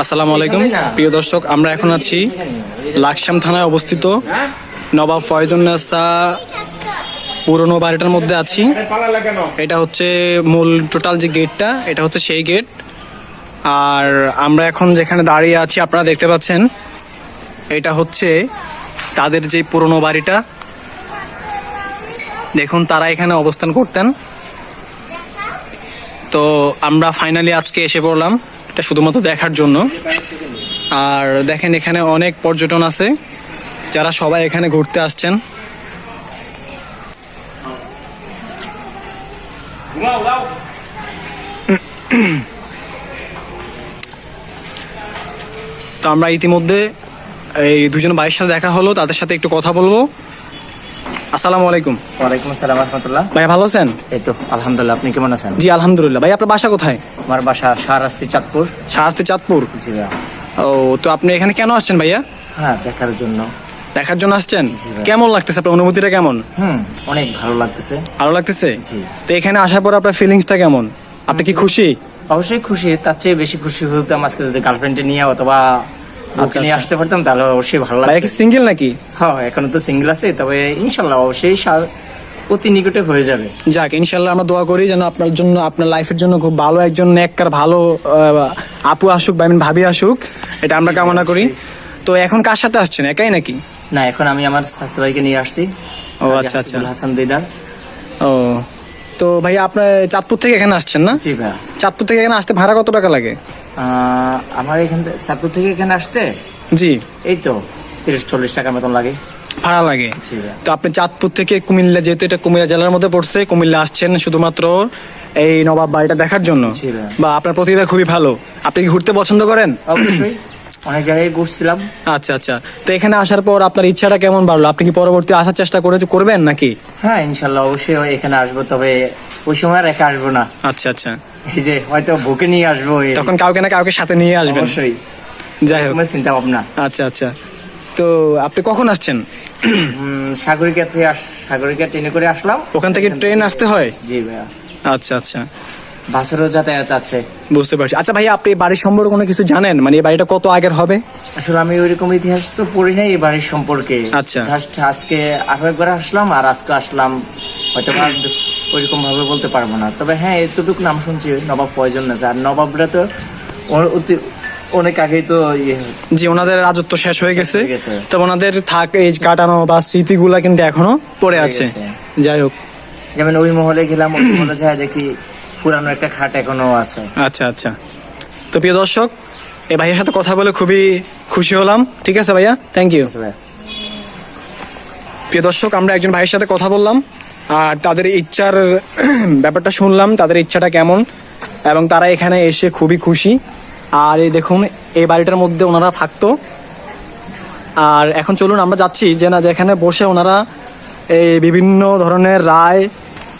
আসসালামু আলাইকুম। প্রিয় দর্শক, আমরা এখন আছি লাকসাম থানায় অবস্থিত নবাব ফয়জুন্নেসা পুরনো বাড়িটার মধ্যে আছি। এটা হচ্ছে মূল টোটাল যে গেটটা, এটা হচ্ছে সেই গেট। আর আমরা এখন যেখানে দাঁড়িয়ে আছি, আপনারা দেখতে পাচ্ছেন, এটা হচ্ছে তাদের যে পুরনো বাড়িটা। দেখুন, তারা এখানে অবস্থান করতেন। তো আমরা ফাইনালি আজকে এসে পড়লাম। এটা শুধুমাত্র দেখার জন্য। আর দেখেন এখানে অনেক পর্যটন আছে। যারা সবাই এখানে ঘুরতে আসছেন। তো আমরা ইতিমধ্যে এই দুজন ভাইয়ের সাথে দেখা হলো, তাদের সাথে একটু কথা বলব। আসসালামু আলাইকুম। ওয়ালাইকুম আসসালাম রহমতুল্লাহ। ভাই ভালো আছেন? এই তো আলহামদুলিল্লাহ আপনি কেমন আছেন? জি আলহামদুলিল্লাহ। ভাই আপনার বাসা কোথায়? আমার বাসা শাহরাস্তি চাঁদপুর। সারথী চাঁদপুর? জি ভাইয়া। ও তো আপনি এখানে কেন আসছেন ভাইয়া? হ্যাঁ দেখার জন্য। দেখার জন্য আসছেন? কেমন লাগতেছে আপনার অনুভূতিটা কেমন? হুম অনেক ভালো লাগতেছে। ভালো লাগতেছে? জি। তো এখানে আসার পর আপনার ফিলিংসটা কেমন? আপনি কি খুশি? অবশ্যই খুশি তার চেয়ে বেশি খুশি হতাম আজকে যদি গার্লফ্রেন্ডে নিয়ে অথবা নিয়ে আচ্ছা। আসতে পারতাম তাহলে অবশ্যই ভালো লাগতো। সিঙ্গেল নাকি? হ্যাঁ এখনও তো সিঙ্গেল আছে তবে ইনশাল্লাহ অবশ্যই অতি নিকটে হয়ে যাবে। যাক ইনশাল্লাহ আমরা দোয়া করি যেন আপনার জন্য আপনার লাইফের জন্য খুব ভালো একজন নেককার ভালো আপু আসুক বা ভাবি আসুক এটা আমরা কামনা করি। তো এখন কার সাথে আসছেন? একাই নাকি? না এখন আমি আমার স্বাস্থ্য ভাইকে নিয়ে আসছি। ও, আচ্ছা, আচ্ছা। হাসান দিদার। ও তো ভাইয়া আপনার চাঁদপুর থেকে এখানে আসছেন না? জি ভাইয়া। চাঁদপুর থেকে এখানে আসতে ভাড়া কত টাকা লাগে? আমার এখান থেকে চাঁদপুর থেকে এখানে আসতে? জি। এই তো তিরিশ চল্লিশ টাকার মতন লাগে। ভাড়া লাগে। তো আপনি চাঁদপুর থেকে কুমিল্লা যেহেতু এটা কুমিল্লা জেলার মধ্যে পড়ছে কুমিল্লা আসছেন শুধুমাত্র এই নবাব বাড়িটা দেখার জন্য। বা আপনার প্রতিভা খুবই ভালো। আপনি কি ঘুরতে পছন্দ করেন? অবশ্যই। অনেক জায়গায় ঘুরছিলাম। আচ্ছা আচ্ছা। তো এখানে আসার পর আপনার ইচ্ছাটা কেমন বাড়লো? আপনি কি পরবর্তী আসার চেষ্টা করে করবেন নাকি? হ্যাঁ ইনশাল্লাহ অবশ্যই এখানে আসব তবে ওই সময় আর একা আসব না। আচ্ছা আচ্ছা। এই যে হয়তো বুকে নিয়ে আসব তখন কাউকে না কাউকে সাথে নিয়ে আসবেন। অবশ্যই। যাই হোক। চিন্তা ভাবনা আচ্ছা আচ্ছা। তো আপনি কখন আসছেন? উম, সাগরিকা ট্রেনে করে আসলাম। ওখান থেকে ট্রেন আসতে হয়? জি ভাইয়া। আচ্ছা আচ্ছা। বাসেরও যাতায়াত আছে। বুঝতে পারছি। আচ্ছা ভাই আপনি বাড়ির সম্পর্কে কোনো কিছু জানেন? মানে এই বাড়িটা কত আগের হবে? আসলে আমি ওইরকম ইতিহাস তো পড়ি নাই এই বাড়ির সম্পর্কে। আচ্ছা। জাস্ট আজকে আরও একবার আসলাম আর আজকে আসলাম হয়তো ওইরকম ভাবে বলতে পারব না। তবে হ্যাঁ এতটুকু নাম শুনছি নবাব প্রয়োজন আছে আর নবাবরা তো অতি- অনেক আগেই তো ইয়ে জি ওনাদের রাজত্ব শেষ হয়ে গেছে। তো ওনাদের থাক এই কাটানো বা স্মৃতিগুলা কিন্তু এখনও পড়ে পড়ে আছে। যাই হোক। যেমন ওই মহলে গেলাম ওই মহলে যায় দেখি পুরানো একটা খাট এখনও আছে। আচ্ছা আচ্ছা। তো প্রিয় দর্শক এই ভাইয়ের সাথে কথা বলে খুবই খুশি হলাম। ঠিক আছে ভাইয়া? থ্যাংক ইউ প্রিয় দর্শক আমরা একজন ভাইয়ের সাথে কথা বললাম। আর তাদের ইচ্ছার ব্যাপারটা শুনলাম, তাদের ইচ্ছাটা কেমন, এবং তারা এখানে এসে খুবই খুশি। আর এই দেখুন, এই বাড়িটার মধ্যে ওনারা থাকতো। আর এখন চলুন, আমরা যাচ্ছি যে না যেখানে বসে ওনারা এই বিভিন্ন ধরনের রায়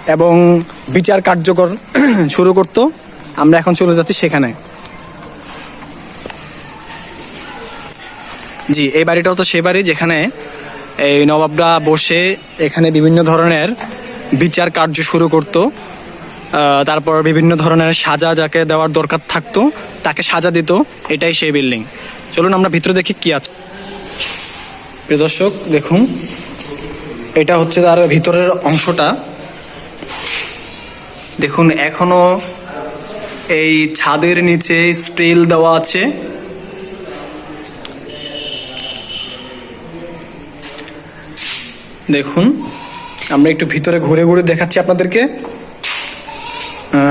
এবং বিচার কার্যকর শুরু করত। আমরা এখন চলে যাচ্ছি সেখানে। জি, এই বাড়িটাও তো সে বাড়ি যেখানে এই নবাবরা বসে এখানে বিভিন্ন ধরনের বিচার কার্য শুরু করত। তারপর বিভিন্ন ধরনের সাজা যাকে দেওয়ার দরকার থাকতো, তাকে সাজা দিত। এটাই সেই বিল্ডিং চলুন আমরা ভিতরে দেখি কি আছে। প্রিয় দর্শক, দেখুন। এটা হচ্ছে তার ভিতরের অংশটা। দেখুন, এখনও এই ছাদের নিচে স্টিল দেওয়া আছে। দেখুন। আমরা একটু ভিতরে ঘুরে ঘুরে দেখাচ্ছি আপনাদেরকে।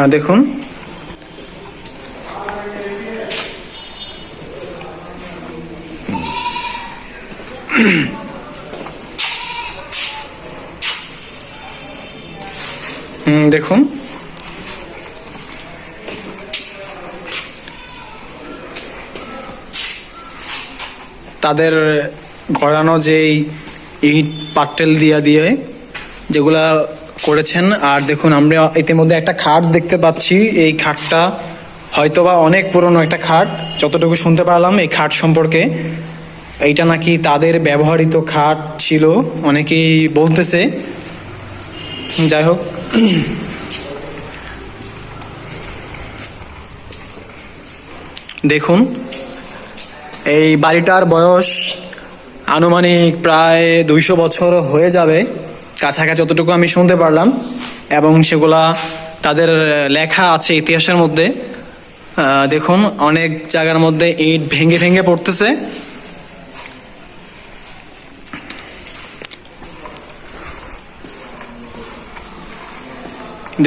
দেখুন। দেখুন। তাদের গড়ানো যেই ইট, পাট্টেল দিয়া দিয়ে যেগুলা করেছেন। আর দেখুন, আমরা ইতিমধ্যে একটা খাট দেখতে পাচ্ছি। এই খাটটা হয়তোবা অনেক পুরনো একটা খাট। যতটুকু শুনতে পারলাম, এই খাট সম্পর্কে। এইটা নাকি তাদের ব্যবহৃত খাট ছিল, অনেকেই বলতেছে। যাই হোক। দেখুন, এই বাড়িটার বয়স আনুমানিক প্রায় দুইশো বছর হয়ে যাবে। কাছাকাছি যতটুকু আমি শুনতে পারলাম, এবং সেগুলা তাদের লেখা আছে ইতিহাসের মধ্যে। দেখুন, অনেক জায়গার মধ্যে ইট ভেঙে ভেঙে পড়তেছে।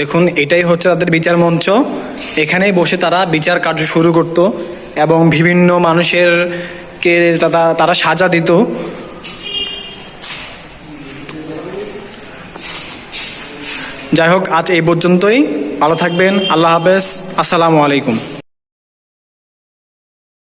দেখুন, এটাই হচ্ছে তাদের বিচার মঞ্চ। এখানেই বসে তারা বিচার কার্য শুরু করত, এবং বিভিন্ন মানুষের কে তারা তারা সাজা দিত। যাই হোক আজ এই পর্যন্তই। ভালো থাকবেন। আল্লাহ হাফেজ। আসসালামু আলাইকুম।